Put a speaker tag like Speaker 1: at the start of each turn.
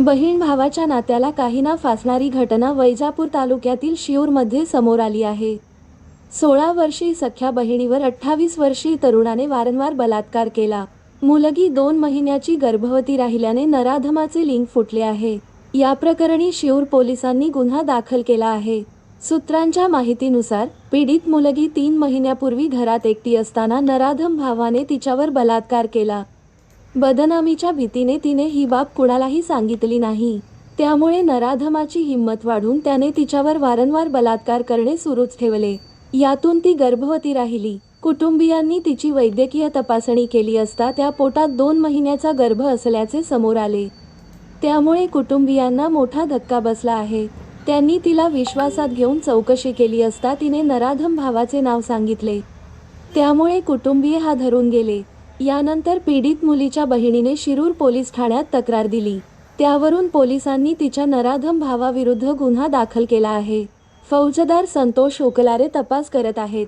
Speaker 1: बहीण भावाच्या नात्याला काहीना फासणारी घटना वैजापूर तालुक्यातील शिऊरमध्ये समोर आली आहे. सोळा वर्षीय सख्या बहिणीवर अठ्ठावीस वर्षीय तरुणाने वारंवार बलात्कार केला. मुलगी दोन महिन्याची गर्भवती राहिल्याने नराधमाचे लिंग फुटले आहे. या प्रकरणी शिऊर पोलिसांनी गुन्हा दाखल केला आहे. सूत्रांच्या माहितीनुसार पीडित मुलगी तीन महिन्यापूर्वी घरात एकटी असताना नराधम भावाने तिच्यावर बलात्कार केला. बदनामीच्या भीतीने तिने ही बाब कुणालाही सांगितली नाही. त्यामुळे नराधमाची हिंमत वाढून त्याने तिच्यावर वारंवार बलात्कार करणे सुरूच ठेवले. यातून ती गर्भवती राहिली. कुटुंबियांनी तिची वैद्यकीय तपासणी केली असता त्या पोटात दोन महिन्याचा गर्भ असल्याचे समोर आले. त्यामुळे कुटुंबियांना मोठा धक्का बसला आहे. त्यांनी तिला विश्वासात घेऊन चौकशी केली असता तिने नराधम भावाचे नाव सांगितले. त्यामुळे कुटुंबीय हा धरून गेले. यानंतर पीडित मुलीच्या बहिणीने शिरूर पोलीस ठाण्यात तक्रार दिली. त्यावरून पोलिसांनी तिच्या नराधम भावाविरुद्ध गुन्हा दाखल केला आहे. फौजदार संतोष ओकलारे तपास करत आहेत.